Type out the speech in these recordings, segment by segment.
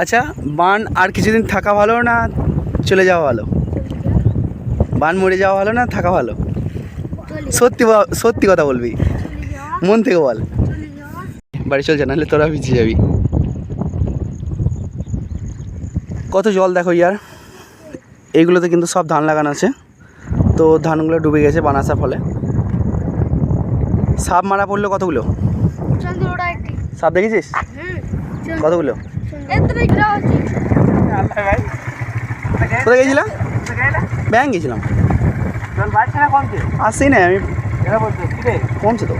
আচ্ছা বান আর কিছুদিন থাকা ভালো না চলে যাওয়া ভালো? বান মরে যাওয়া ভালো না থাকা ভালো? সত্যি সত্যি কথা বলবি। মন থেকে বল। বাড়ি চলছে নাহলে তোরা ভিজে যাবি। কত জল দেখো ইয়ার? এইগুলোতে কিন্তু সব ধান লাগানো আছে। তো ধানগুলো ডুবে গেছে বান আসার ফলে। সাপ মারা পড়ল কতগুলো? সাপ দেখেছিস? কতগুলো? কোথায় গেছিলাম? ব্যাংক গেছিলাম। বাড়ছে না আমি। কমছে তো।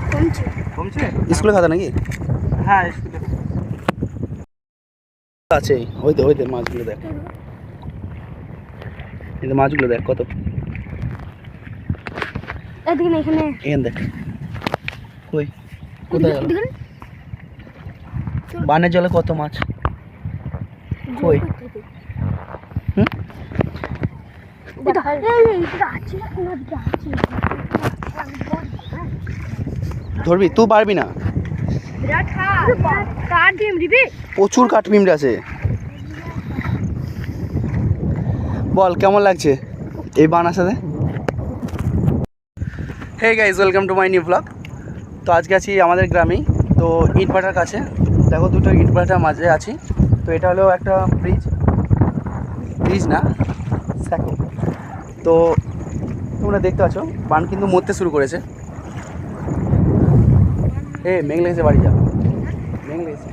স্কুলে খাতা নাকি? হ্যাঁ আছে। ওই তো ওই তো মাছগুলো দেখ। এই তো মাছগুলো দেখ কত। এদিকে না এখানে। দেখ। কই? কোথায় গেল? বানের জলে কত মাছ? কই? হুম? এটা এই এই, এটা আছে না? দিকে আছে ধরবি? তুই পারবি না? প্রচুর কাঠমিমড়ে আছে। বল কেমন লাগছে এই বানার সাথে? Hey guys welcome to my new blog তো আজকে আছি আমাদের গ্রামেই। তো ইটভাটার কাছে। দেখো দুটো ইটভাটার মাঝে আছি। তো এটা হলো একটা ব্রিজ ব্রিজ না? স্যাকো তো তোমরা দেখতে পাচ্ছ বান কিন্তু মরতে শুরু করেছে। এ মেঘ লেগেছে বাড়ি যা। মেঘ লেগেছে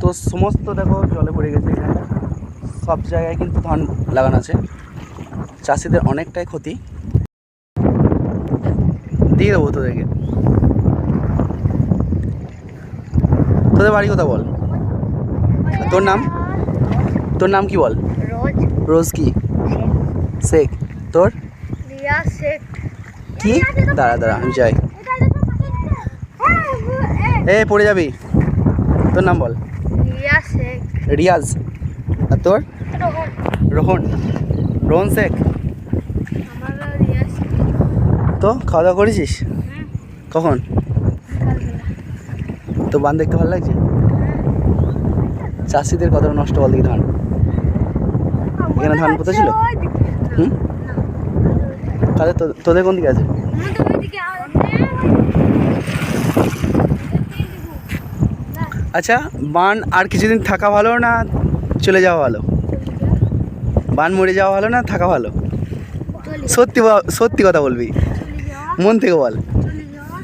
তো সমস্ত দেখো জলে পড়ে গেছে এখানে। সব জায়গায় কিন্তু ধান লাগানো আছে। চাষিদের অনেকটাই ক্ষতি। দিয়ে দেবো তোদেরকে। তোদের বাড়ি কোথা বল। তোর নাম? তোর নাম কি বল? রোজ। কি? শেখ। তোর? কি? দাঁড়া দাঁড়া আমি যাই। এ পড়ে যাবি। তোর নাম বল। রিয়াজ। আর তোর? রোহন। রোহন। শেখ। তো খাওয়া দাওয়া করেছিস? কখন? তো বান দেখতে ভালো লাগছে? চাষিদের কতটা নষ্ট বল দেখি ধান? এখানে ধান পোতা ছিল? হুম? তাহলে তোদের কোন দিকে আছে? আচ্ছা বান আর কিছুদিন থাকা ভালো না চলে যাওয়া ভালো? বান মরে যাওয়া ভালো না থাকা ভালো? সত্যি সত্যি কথা বলবি। মন থেকে বল চলে যাওয়া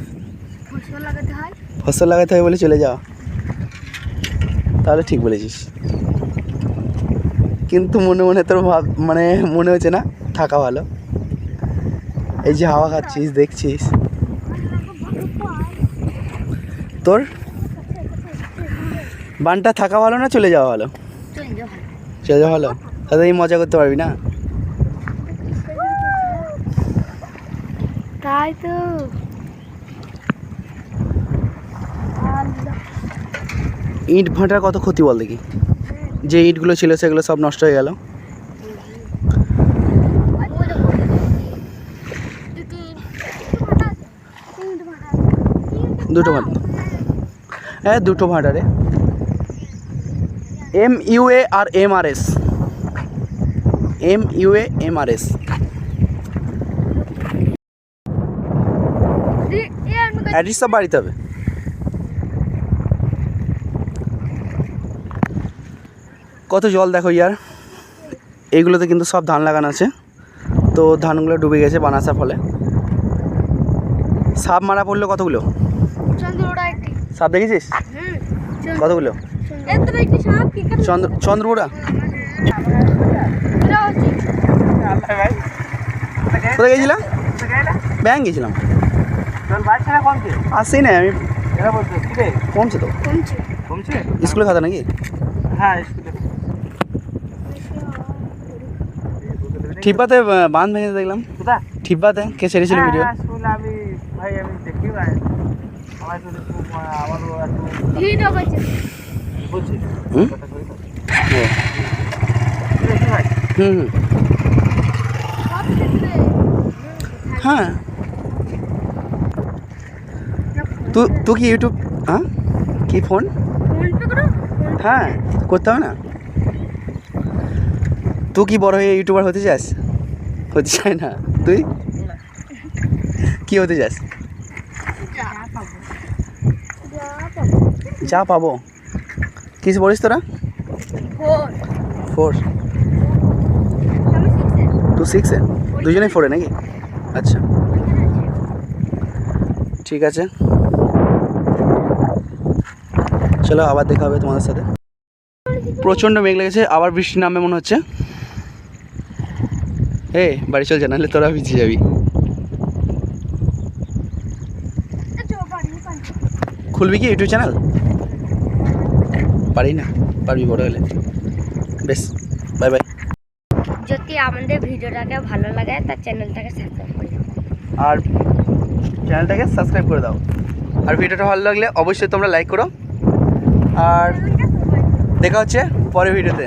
ফসল লাগাতে হয় ফসল লাগাতে হবে বলে চলে যাওয়া। তাহলে ঠিক বলেছিস। কিন্তু মনে মনে তোর ভাব মানে মনে হচ্ছে না, থাকা ভালো। এই যে হাওয়া খাচ্ছিস, দেখছিস। তোর বানটা থাকা ভালো না চলে যাওয়া ভালো? চলে যাওয়া ভালো? তাহলে এই মজা করতে পারবি না? তাই তো। ইট ভাঁটার কত ক্ষতি বল দেখি? যে ইটগুলো ছিল সেগুলো সব নষ্ট হয়ে গেল। দুটো ভাঁট। হ্যাঁ দুটো ভাঁটা রে। M U A R M R S M U A M R S address সব বাড়িতে হবে। কত জল দেখো ইয়ার? এইগুলোতে কিন্তু সব ধান লাগানো আছে। তো ধানগুলো ডুবে গেছে বান আসার ফলে। সাপ মারা পড়ল কতগুলো? সাপ দেখেছিস? কতগুলো? এতটা একটি সাপ কি করে? চন্দ্র চন্দ্রপুরা কোথায় গেছিলাম? ব্যাংক গেছিলাম। বাড়ছে না আমি কমছে তো। স্কুলে খাতা নাকি? হ্যাঁ স্কুলে ঠিপাতে বাঁধ ভেঙে দেখলাম। ঠিপাতে কে ছেড়েছিল ভিডিও? হ্যাঁ, স্কুল আমি ভাই আমি দেখি ভাই। ভিডিও হ্যাঁ। তুই কি ইউটিউব হ্যাঁ? কি ফোন ফোন পে করো। হ্যাঁ করতে হবে না? তুই কি বড় হয়ে ইউটিউবার হতে চাস হতে চায় না তুই কি হতে চাস যা পাবো কিছু বলিস তোরা ফোর টু সিক্সে দুজনেই ফোরে নাকি আচ্ছা ঠিক আছে চলো আবার দেখা হবে তোমাদের সাথে প্রচণ্ড মেঘ লেগেছে আবার বৃষ্টি নামে মনে হচ্ছে এ বাড়ি চল জানালে তোরা ভিজে যাবি। খুলবি কি ইউটিউব চ্যানেল? পারি না পারবি বড় হলে। বেশ বাই বাই। যদি আমাদের ভিডিওটাকে ভালো লাগে তার চ্যানেলটাকে সাবস্ক্রাইব করে আর চ্যানেলটাকে সাবস্ক্রাইব করে দাও। আর ভিডিওটা ভালো লাগলে অবশ্যই তোমরা লাইক করো। আর দেখা হচ্ছে পরের ভিডিওতে।